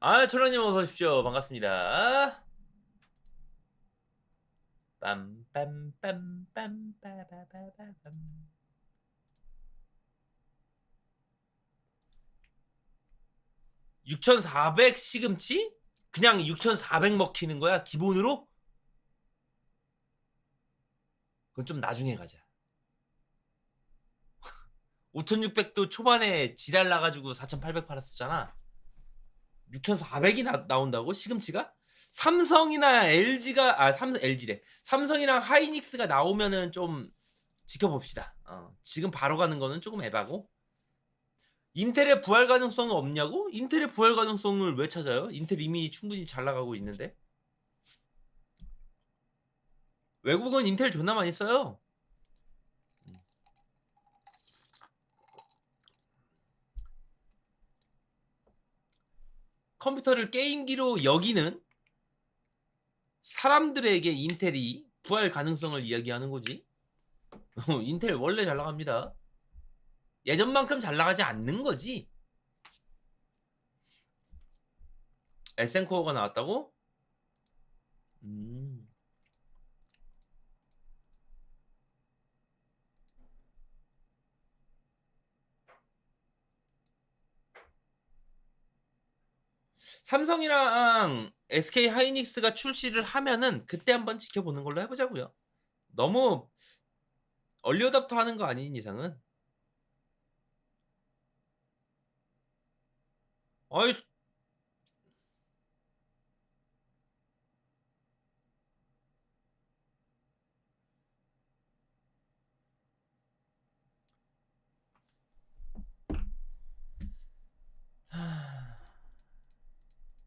아, 초라님 어서 오십시오. 반갑습니다. 빰빰빰빰 빠바바바밤 6,400 시금치? 그냥 6,400 먹히는 거야? 기본으로? 그건 좀 나중에 가자. 5,600도 초반에 지랄 나가지고 4,800 팔았었잖아. 6,400이 나, 나온다고? 시금치가? 삼성이나 LG가 아 삼성 LG래. 삼성이랑 하이닉스가 나오면은 좀 지켜봅시다. 어, 지금 바로 가는 거는 조금 에바고. 인텔의 부활 가능성은 없냐고? 인텔의 부활 가능성을 왜 찾아요? 인텔 이미 충분히 잘 나가고 있는데. 외국은 인텔 존나 많이 써요. 컴퓨터를 게임기로 여기는 사람들에게 인텔이 부활 가능성을 이야기하는 거지. 인텔 원래 잘 나갑니다. 예전만큼 잘 나가지 않는 거지. 에센코어가 나왔다고? 음. 삼성이랑 SK 하이닉스가 출시를 하면은 그때 한번 지켜보는 걸로 해보자고요. 너무 얼리어답터 하는 거 아닌 이상은 아이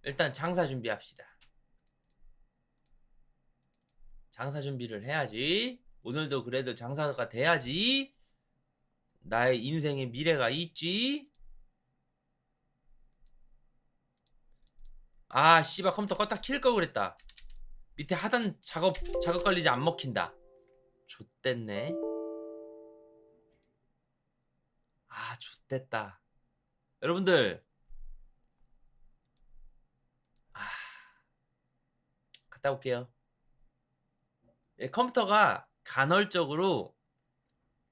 일단 장사 준비합시다. 장사 준비를 해야지. 오늘도 그래도 장사가 돼야지. 나의 인생의 미래가 있지. 아, 씨발 컴퓨터 껐다 킬걸 그랬다. 밑에 하단 작업 작업 관리지 안 먹힌다. 좆됐네. 아, 좆됐다. 여러분들 아, 갔다 올게요. 예, 컴퓨터가 간헐적으로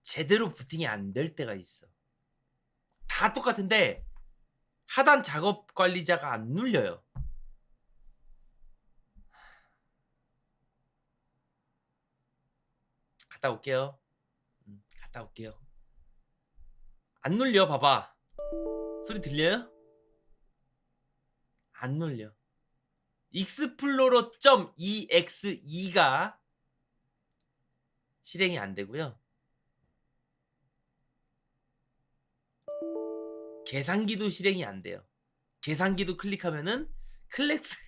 제대로 부팅이 안 될 때가 있어. 다 똑같은데 하단 작업 관리자가 안 눌려요. 갔다 올게요. 음, 갔다 올게요. 안 눌려, 봐봐. 소리 들려요? 안 눌려. explorer.exe2가 실행이 안 되고요. 계산기도 실행이 안 돼요. 계산기도 클릭하면은 클렉스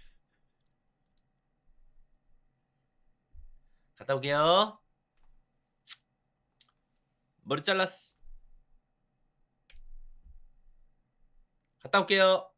갔다 올게요. 머리 잘랐어. 갔다 올게요.